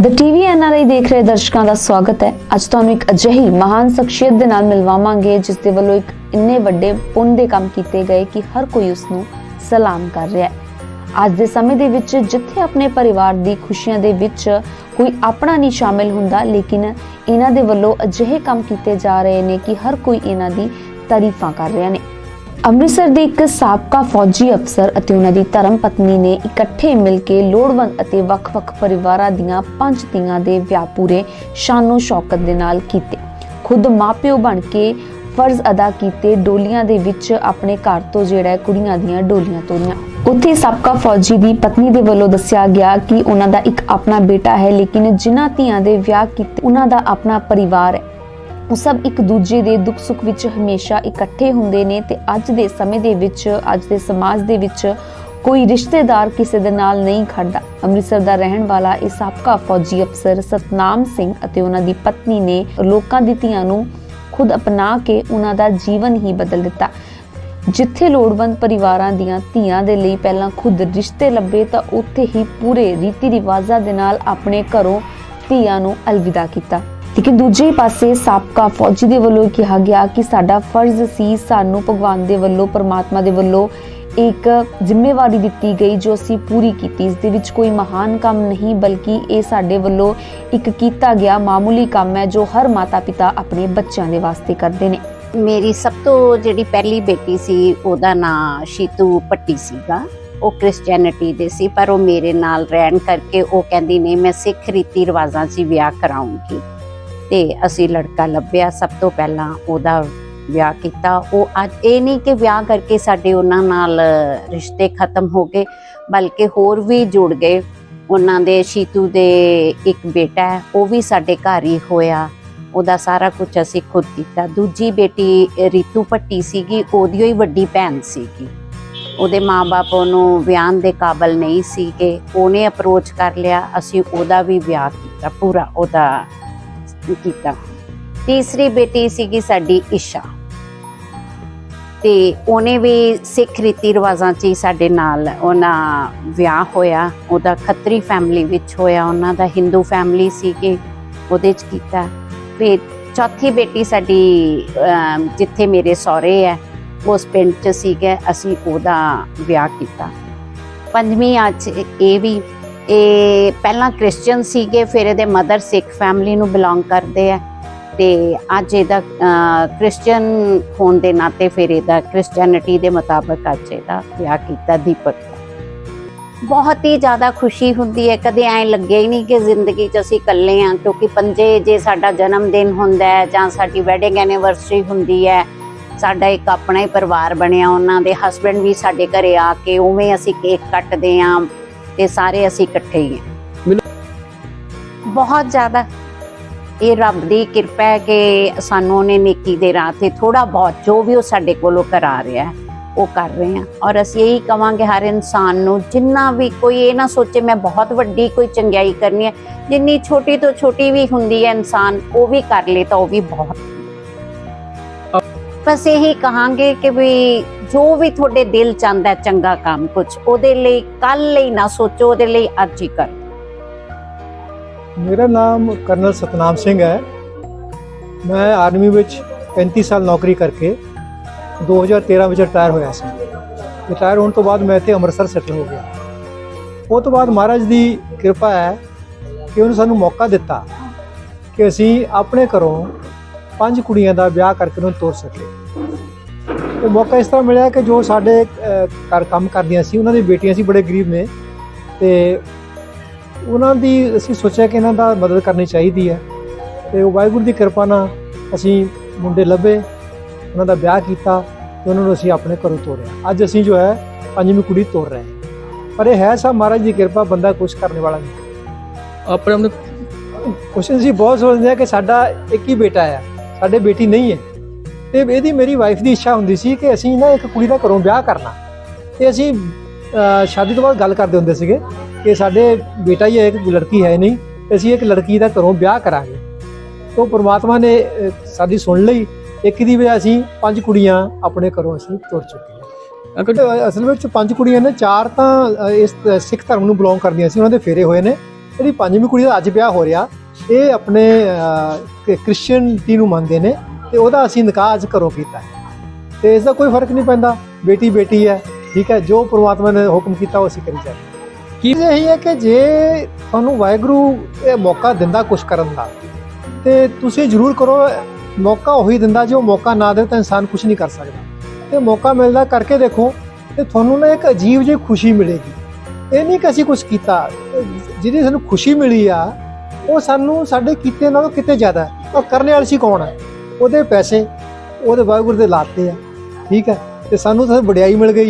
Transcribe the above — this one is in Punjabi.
ਦ ਟੀਵੀ ਐਨਆਰਆਈ ਦੇਖ ਰਹੇ ਦਰਸ਼ਕਾਂ ਦਾ ਸਵਾਗਤ ਹੈ। ਅੱਜ ਤੁਹਾਨੂੰ ਇੱਕ ਅਜਿਹੀ ਮਹਾਨ ਸ਼ਖਸੀਅਤ ਦੇ ਨਾਲ ਮਿਲਵਾਵਾਂਗੇ, ਜਿਸ ਦੇ ਵੱਲੋਂ ਇੱਕ ਇੰਨੇ ਵੱਡੇ ਪੁੰਨ ਦੇ ਕੰਮ ਕੀਤੇ ਗਏ ਕਿ ਹਰ ਕੋਈ ਉਸ ਨੂੰ ਸਲਾਮ ਕਰ ਰਿਹਾ ਹੈ। ਅੱਜ ਦੇ ਸਮੇਂ ਦੇ ਵਿੱਚ ਜਿੱਥੇ ਆਪਣੇ ਪਰਿਵਾਰ ਦੀ ਖੁਸ਼ੀਆਂ ਦੇ ਵਿੱਚ ਕੋਈ ਆਪਣਾ ਨਹੀਂ ਸ਼ਾਮਿਲ ਹੁੰਦਾ, ਲੇਕਿਨ ਇਹਨਾਂ ਦੇ ਵੱਲੋਂ ਅਜਿਹੇ ਕੰਮ ਕੀਤੇ ਜਾ ਰਹੇ ਨੇ ਕਿ ਹਰ ਕੋਈ ਇਹਨਾਂ ਦੀ ਤਾਰੀਫਾਂ ਕਰ ਰਿਹਾ ਨੇ। ਅੰਮ੍ਰਿਤਸਰ ਦੇ ਇੱਕ ਸਾਬਕਾ ਫੌਜੀ ਅਫਸਰ ਅਤੇ ਉਹਨਾਂ ਦੀ ਧਰਮ ਪਤਨੀ ਨੇ ਇਕੱਠੇ ਮਿਲ ਕੇ ਲੋੜਵੰਦ ਅਤੇ ਵੱਖ-ਵੱਖ ਪਰਿਵਾਰਾਂ ਦੀਆਂ ਪੰਜ ਧੀਆਂ ਦੇ ਵਿਆਹ ਪੂਰੇ ਸ਼ਾਨੋ ਸ਼ੌਕਤ ਦੇ ਨਾਲ ਕੀਤੇ। ਖੁਦ ਮਾਪਿਓ ਬਣ ਕੇ ਫਰਜ਼ ਅਦਾ ਕੀਤੇ ਡੋਲੀਆਂ ਦੇ ਵਿੱਚ ਆਪਣੇ ਘਰ ਤੋਂ ਜਿਹੜਾ ਕੁੜੀਆਂ ਦੀਆਂ ਡੋਲੀਆਂ ਤੋਰੀਆਂ। ਉੱਥੇ ਸਾਬਕਾ ਫੌਜੀ ਦੀ ਪਤਨੀ ਦੇ ਵੱਲੋਂ ਦੱਸਿਆ ਗਿਆ ਕਿ ਉਹਨਾਂ ਦਾ ਇੱਕ ਆਪਣਾ ਬੇਟਾ ਹੈ, ਲੇਕਿਨ ਜਿਨ੍ਹਾਂ ਧੀਆਂ ਦੇ ਵਿਆਹ ਕੀਤੇ, ਉਹਨਾਂ ਦਾ ਆਪਣਾ ਪਰਿਵਾਰ ਹੈ। ਉਹ ਸਭ ਇੱਕ ਦੂਜੇ ਦੇ ਦੁੱਖ ਸੁੱਖ ਵਿੱਚ ਹਮੇਸ਼ਾ ਇਕੱਠੇ ਹੁੰਦੇ ਨੇ ਤੇ ਅੱਜ ਦੇ ਸਮੇਂ ਦੇ ਵਿੱਚ, ਅੱਜ ਦੇ ਸਮਾਜ ਦੇ ਵਿੱਚ ਕੋਈ ਰਿਸ਼ਤੇਦਾਰ ਕਿਸੇ ਦੇ ਨਾਲ ਨਹੀਂ ਖੜਦਾ। ਅੰਮ੍ਰਿਤਸਰ ਦਾ ਰਹਿਣ ਵਾਲਾ ਇਹ ਸਾਬਕਾ ਫੌਜੀ ਅਫਸਰ ਸਤਨਾਮ ਸਿੰਘ ਅਤੇ ਉਹਨਾਂ ਦੀ ਪਤਨੀ ਨੇ ਲੋਕਾਂ ਦੀ ਧੀਆਂ ਨੂੰ ਖੁਦ ਅਪਣਾ ਕੇ ਉਹਨਾਂ ਦਾ ਜੀਵਨ ਹੀ ਬਦਲ ਦਿੱਤਾ। ਜਿੱਥੇ ਲੋੜਵੰਦ ਪਰਿਵਾਰਾਂ ਦੀਆਂ ਧੀਆਂ ਦੇ ਲਈ ਪਹਿਲਾਂ ਖੁਦ ਰਿਸ਼ਤੇ ਲੱਭੇ ਤਾਂ ਉੱਥੇ ਹੀ ਪੂਰੇ ਰੀਤੀ ਰਿਵਾਜ਼ਾਂ ਦੇ ਨਾਲ ਆਪਣੇ ਘਰੋਂ ਧੀਆਂ ਨੂੰ ਅਲਵਿਦਾ ਕੀਤਾ। ਲੇਕਿਨ ਦੂਜੇ ਪਾਸੇ ਸਾਬਕਾ ਫੌਜੀ ਦੇ ਵੱਲੋਂ ਕਿਹਾ ਗਿਆ ਕਿ ਸਾਡਾ ਫਰਜ਼ ਸੀ ਸਾਨੂੰ ਭਗਵਾਨ ਦੇ ਵੱਲੋਂ, ਪਰਮਾਤਮਾ ਦੇ ਵੱਲੋਂ ਇੱਕ ਜ਼ਿੰਮੇਵਾਰੀ ਦਿੱਤੀ ਗਈ ਜੋ ਅਸੀਂ ਪੂਰੀ ਕੀਤੀ। ਇਸ ਦੇ ਵਿੱਚ ਕੋਈ ਮਹਾਨ ਕੰਮ ਨਹੀਂ, ਬਲਕਿ ਇਹ ਸਾਡੇ ਵੱਲੋਂ ਇੱਕ ਕੀਤਾ ਗਿਆ ਮਾਮੂਲੀ ਕੰਮ ਹੈ ਜੋ ਹਰ ਮਾਤਾ ਪਿਤਾ ਆਪਣੇ ਬੱਚਿਆਂ ਦੇ ਵਾਸਤੇ ਕਰਦੇ ਨੇ। ਮੇਰੀ ਸਭ ਤੋਂ ਜਿਹੜੀ ਪਹਿਲੀ ਬੇਟੀ ਸੀ, ਉਹਦਾ ਨਾਂ ਸ਼ੀਤੂ ਪੱਟੀ ਸੀਗਾ। ਉਹ ਕ੍ਰਿਸਚੀਅਨਿਟੀ ਦੇ ਸੀ, ਪਰ ਉਹ ਮੇਰੇ ਨਾਲ ਰਹਿਣ ਕਰਕੇ ਉਹ ਕਹਿੰਦੀ, ਨਹੀਂ, ਮੈਂ ਸਿੱਖ ਰੀਤੀ ਰਿਵਾਜ਼ਾਂ 'ਚ ਵਿਆਹ ਕਰਾਉਂਗੀ। ਤੇ ਅਸੀਂ ਲੜਕਾ ਲੱਭਿਆ। ਸਭ ਤੋਂ ਪਹਿਲਾਂ ਉਹਦਾ ਵਿਆਹ ਕੀਤਾ। ਉਹ ਅੱਜ ਇਹ ਨਹੀਂ ਕਿ ਵਿਆਹ ਕਰਕੇ ਸਾਡੇ ਉਹਨਾਂ ਨਾਲ ਰਿਸ਼ਤੇ ਖਤਮ ਹੋ ਗਏ, ਬਲਕਿ ਹੋਰ ਵੀ ਜੁੜ ਗਏ। ਉਹਨਾਂ ਦੇ, ਸ਼ੀਤੂ ਦੇ ਇੱਕ ਬੇਟਾ ਹੈ, ਉਹ ਵੀ ਸਾਡੇ ਘਰ ਹੀ ਹੋਇਆ। ਉਹਦਾ ਸਾਰਾ ਕੁਝ ਅਸੀਂ ਖੁਦ ਕੀਤਾ। ਦੂਜੀ ਬੇਟੀ ਰੀਤੂ ਭੱਟੀ ਸੀਗੀ, ਉਹਦੀ ਹੀ ਵੱਡੀ ਭੈਣ ਸੀਗੀ। ਉਹਦੇ ਮਾਪੇ ਉਹਨੂੰ ਵਿਆਹ ਦੇ ਕਾਬਲ ਨਹੀਂ ਸੀਗੇ। ਉਹਨੇ ਅਪਰੋਚ ਕਰ ਲਿਆ। ਅਸੀਂ ਉਹਦਾ ਵੀ ਵਿਆਹ ਕੀਤਾ, ਪੂਰਾ ਉਹਦਾ ਕੀਤਾ। ਤੀਸਰੀ ਬੇਟੀ ਸੀਗੀ ਸਾਡੀ ਇਸ਼ਾ ਤੇ ਉਹਨੇ ਵੀ ਸਿੱਖ ਰੀਤੀ ਰਿਵਾਜ਼ਾਂ 'ਚ ਹੀ ਸਾਡੇ ਨਾਲ ਉਹਨਾਂ ਵਿਆਹ ਹੋਇਆ। ਉਹਦਾ ਖੱਤਰੀ ਫੈਮਿਲੀ ਵਿੱਚ ਹੋਇਆ। ਉਹਨਾਂ ਦਾ ਹਿੰਦੂ ਫੈਮਿਲੀ ਸੀਗੇ। ਉਹਦੇ 'ਚ ਕੀਤਾ। ਫਿਰ ਚੌਥੀ ਬੇਟੀ ਸਾਡੀ ਜਿੱਥੇ ਮੇਰੇ ਸਹੁਰੇ ਹੈ, ਉਸ ਪਿੰਡ 'ਚ ਸੀਗੇ। ਅਸੀਂ ਉਹਦਾ ਵਿਆਹ ਕੀਤਾ। ਪੰਜਵੀਂ ਅੱਜ ਇਹ ਵੀ ਇਹ ਪਹਿਲਾਂ ਕ੍ਰਿਸਚੀਅਨ ਸੀਗੇ, ਫਿਰ ਇਹਦੇ ਮਦਰ ਸਿੱਖ ਫੈਮਿਲੀ ਨੂੰ ਬਿਲੋਂਗ ਕਰਦੇ ਆ ਤੇ ਅੱਜ ਇਹਦਾ ਕ੍ਰਿਸਚੀਅਨ ਹੋਣ ਦੇ ਨਾਤੇ ਫਿਰ ਇਹਦਾ ਕ੍ਰਿਸਚੀਅਨਿਟੀ ਦੇ ਮੁਤਾਬਕ ਅੱਜ ਇਹਦਾ ਵਿਆਹ ਕੀਤਾ ਦੀਪਕ ਬਹੁਤ ਹੀ ਜ਼ਿਆਦਾ ਖੁਸ਼ੀ ਹੁੰਦੀ ਹੈ, ਕਦੇ ਐਂ ਲੱਗੇ ਹੀ ਨਹੀਂ ਕਿ ਜ਼ਿੰਦਗੀ 'ਚ ਅਸੀਂ ਇਕੱਲੇ ਆ ਕਿਉਂਕਿ ਪੰਜੇ ਜੇ ਸਾਡਾ ਜਨਮ ਦਿਨ ਹੁੰਦਾ ਹੈ ਜਾਂ ਸਾਡੀ ਵੈਡਿੰਗ ਐਨੀਵਰਸਰੀ ਹੁੰਦੀ ਹੈ, ਸਾਡਾ ਇੱਕ ਆਪਣਾ ਹੀ ਪਰਿਵਾਰ ਬਣਿਆ, ਉਹਨਾਂ ਦੇ ਹਸਬੰਡ ਵੀ ਸਾਡੇ ਘਰੇ ਆ ਕੇ ਉਵੇਂ ਅਸੀਂ ਕੇਕ ਕੱਟਦੇ ਆਂ ਤੇ ਸਾਰੇ ਅਸੀਂ ਇਕੱਠੇ ਹੀ ਹਾਂ। ਬਹੁਤ ਜ਼ਿਆਦਾ। ਇਹ ਰੱਬ ਦੀ ਕਿਰਪਾ ਹੈ ਕਿ ਸਾਨੂੰ ਉਹਨੇ ਨੇਕੀ ਦੇ ਰਾਹ ਤੇ ਥੋੜਾ ਬਹੁਤ ਜੋ ਵੀ ਉਹ ਸਾਡੇ ਕੋਲੋਂ ਕਰਾ ਰਿਹਾ ਹੈ ਉਹ ਕਰ ਰਹੇ ਹਾਂ। ਔਰ ਅਸੀਂ ਇਹੀ ਕਵਾਂਗੇ ਹਰ ਇਨਸਾਨ ਨੂੰ ਜਿੰਨਾ ਵੀ ਕੋਈ ਇਹ ਨਾ ਸੋਚੇ ਮੈਂ ਬਹੁਤ ਵੱਡੀ ਕੋਈ ਚੰਗਿਆਈ ਕਰਨੀ ਹੈ। ਜਿੰਨੀ ਛੋਟੀ ਤੋਂ ਛੋਟੀ ਵੀ ਹੁੰਦੀ ਹੈ ਇਨਸਾਨ ਉਹ ਵੀ ਕਰ ਲੇ ਤਾਂ ਉਹ ਵੀ ਬਹੁਤ। ਬਸ ਇਹੀ ਕਹਾਂਗੇ ਕਿ ਵੀ ਜੋ ਵੀ ਤੁਹਾਡੇ ਦਿਲ ਚਾਹੁੰਦਾ ਚੰਗਾ ਕੰਮ ਕੁਝ ਉਹਦੇ ਲਈ ਕੱਲ ਲਈ ਨਾ ਸੋਚੋ, ਉਹਦੇ ਲਈ ਅੱਜ ਹੀ ਕਰੋ। ਮੇਰਾ ਨਾਮ ਕਰਨਲ ਸਤਨਾਮ ਸਿੰਘ ਹੈ। ਮੈਂ ਆਰਮੀ ਵਿੱਚ 35 ਸਾਲ ਨੌਕਰੀ ਕਰਕੇ 2013 ਵਿੱਚ ਰਿਟਾਇਰ ਹੋਇਆ ਸੀ। ਰਿਟਾਇਰ ਹੋਣ ਤੋਂ ਬਾਅਦ ਮੈਂ ਇੱਥੇ ਅੰਮ੍ਰਿਤਸਰ ਸੈਟਲ ਹੋ ਗਿਆ। ਉਹ ਤੋਂ ਬਾਅਦ ਮਹਾਰਾਜ ਦੀ ਕਿਰਪਾ ਹੈ ਕਿ ਉਹਨੇ ਸਾਨੂੰ ਮੌਕਾ ਦਿੱਤਾ ਕਿ ਅਸੀਂ ਆਪਣੇ ਘਰੋਂ ਪੰਜ ਕੁੜੀਆਂ ਦਾ ਵਿਆਹ ਕਰਕੇ ਉਹਨੂੰ ਤੋਰ ਸਕੇ। ਉਹ ਮੌਕਾ ਇਸ ਤਰ੍ਹਾਂ ਮਿਲਿਆ ਕਿ ਜੋ ਸਾਡੇ ਘਰ ਕੰਮ ਕਰਦੀਆਂ ਸੀ ਉਹਨਾਂ ਦੀ ਬੇਟੀਆਂ ਸੀ ਬੜੇ ਗਰੀਬ ਨੇ। ਤੇ ਉਹਨਾਂ ਦੀ ਅਸੀਂ ਸੋਚਿਆ ਕਿ ਇਹਨਾਂ ਦਾ ਮਦਦ ਕਰਨੀ ਚਾਹੀਦੀ ਹੈ। ਤੇ ਉਹ ਵਾਹਿਗੁਰੂ ਦੀ ਕਿਰਪਾ ਨਾਲ ਅਸੀਂ ਮੁੰਡੇ ਲੱਭੇ ਉਹਨਾਂ ਦਾ ਵਿਆਹ ਕੀਤਾ ਤੇ ਉਹਨਾਂ ਨੂੰ ਅਸੀਂ ਆਪਣੇ ਘਰੋਂ ਤੋਰਿਆ। ਅੱਜ ਅਸੀਂ ਜੋ ਹੈ ਪੰਜਵੀਂ ਕੁੜੀ ਤੋਰ ਰਹੇ ਹਾਂ। ਪਰ ਇਹ ਹੈ ਸਭ ਮਹਾਰਾਜ ਦੀ ਕਿਰਪਾ ਬੰਦਾ ਕੁਝ ਕਰਨ ਵਾਲਾ ਨਹੀਂ। ਆਪਣੇ ਆਪਣੇ ਅਸੀਂ ਬਹੁਤ ਸੋਚਦੇ ਆ ਕਿ ਸਾਡਾ ਇੱਕ ਹੀ ਬੇਟਾ ਹੈ ਸਾਡੇ ਬੇਟੀ ਨਹੀਂ ਹੈ। ਤੇ ਇਹਦੀ ਮੇਰੀ ਵਾਈਫ ਦੀ ਇੱਛਾ ਹੁੰਦੀ ਸੀ ਕਿ ਅਸੀਂ ਨਾ ਇੱਕ ਕੁੜੀ ਦਾ ਘਰੋਂ ਵਿਆਹ ਕਰਨਾ। ਤੇ ਅਸੀਂ ਸ਼ਾਦੀ ਤੋਂ ਬਾਅਦ ਗੱਲ ਕਰਦੇ ਹੁੰਦੇ ਸੀਗੇ ਕਿ ਸਾਡੇ ਬੇਟਾ ਹੀ ਹੈ ਇੱਕ ਲੜਕੀ ਹੈ ਨਹੀਂ ਅਸੀਂ ਇੱਕ ਲੜਕੀ ਦਾ ਘਰੋਂ ਵਿਆਹ ਕਰਾਂਗੇ। ਤੋਂ ਪ੍ਰਮਾਤਮਾ ਨੇ ਸਾਡੀ ਸੁਣ ਲਈ। ਇੱਕ ਦੀ ਵਜ੍ਹਾ ਅਸੀਂ ਪੰਜ ਕੁੜੀਆਂ ਆਪਣੇ ਘਰੋਂ ਅਸੀਂ ਤੁਰ ਚੁੱਕੇ ਹਾਂ। ਅਸਲ ਵਿੱਚ ਪੰਜ ਕੁੜੀਆਂ ਨੇ ਚਾਰ ਤਾਂ ਇਸ ਸਿੱਖ ਧਰਮ ਨੂੰ ਬਿਲੋਂਗ ਕਰਦੀਆਂ ਸੀ ਉਹਨਾਂ ਦੇ ਫੇਰੇ ਹੋਏ ਨੇ। ਜਿਹੜੀ ਪੰਜਵੀਂ ਕੁੜੀ ਦਾ ਅੱਜ ਵਿਆਹ ਹੋ ਰਿਹਾ। ਇਹ ਆਪਣੇ ਕ੍ਰਿਸਚੀਅਨਟੀ ਨੂੰ ਮੰਨਦੇ ਨੇ ਤੇ ਉਹਦਾ ਅਸੀਂ ਨਿਕਾਹ ਅੱਜ ਘਰੋਂ ਕੀਤਾ ਹੈ। ਤੇ ਇਸ ਦਾ ਕੋਈ ਫ਼ਰਕ ਨਹੀਂ ਪੈਂਦਾ ਬੇਟੀ ਬੇਟੀ ਹੈ ਠੀਕ ਹੈ ਜੋ ਪ੍ਰਮਾਤਮਾ ਨੇ ਹੁਕਮ ਕੀਤਾ ਉਹ ਅਸੀਂ ਕਰੀ ਜਾਂਦੇ ਕੀ ਇਹ ਹੈ ਕਿ ਜੇ ਤੁਹਾਨੂੰ ਵਾਹਿਗੁਰੂ ਇਹ ਮੌਕਾ ਦਿੰਦਾ ਕੁਝ ਕਰਨ ਦਾ ਤੇ ਤੁਸੀਂ ਜ਼ਰੂਰ ਕਰੋ ਮੌਕਾ ਉਹੀ ਦਿੰਦਾ ਜੇ ਉਹ ਮੌਕਾ ਨਾ ਦੇ ਤਾਂ ਇਨਸਾਨ ਕੁਝ ਨਹੀਂ ਕਰ ਸਕਦਾ। ਤੇ ਮੌਕਾ ਮਿਲਦਾ ਕਰਕੇ ਦੇਖੋ ਤੇ ਤੁਹਾਨੂੰ ਨਾ ਇੱਕ ਅਜੀਬ ਜਿਹੀ ਖੁਸ਼ੀ ਮਿਲੇਗੀ। ਇਹ ਨਹੀਂ ਕਿ ਅਸੀਂ ਕੁਝ ਕੀਤਾ ਜਿਹਦੀ ਸਾਨੂੰ ਖੁਸ਼ੀ ਮਿਲੀ ਆ ਉਹ ਸਾਨੂੰ ਸਾਡੇ ਕੀਤੇ ਨਾਲੋਂ ਕਿਤੇ ਜ਼ਿਆਦਾ ਹੈ। ਉਹ ਕਰਨੇ ਵਾਲੀ ਸੀ ਕੌਣ ਹੈ? ਉਹਦੇ ਪੈਸੇ ਉਹਦੇ ਵਾਹਿਗੁਰੂ ਦੇ ਲਾਤੇ ਆ ਠੀਕ ਹੈ? ਤੇ ਸਾਨੂੰ ਤਾਂ ਵਡਿਆਈ ਮਿਲ ਗਈ ਹੈ।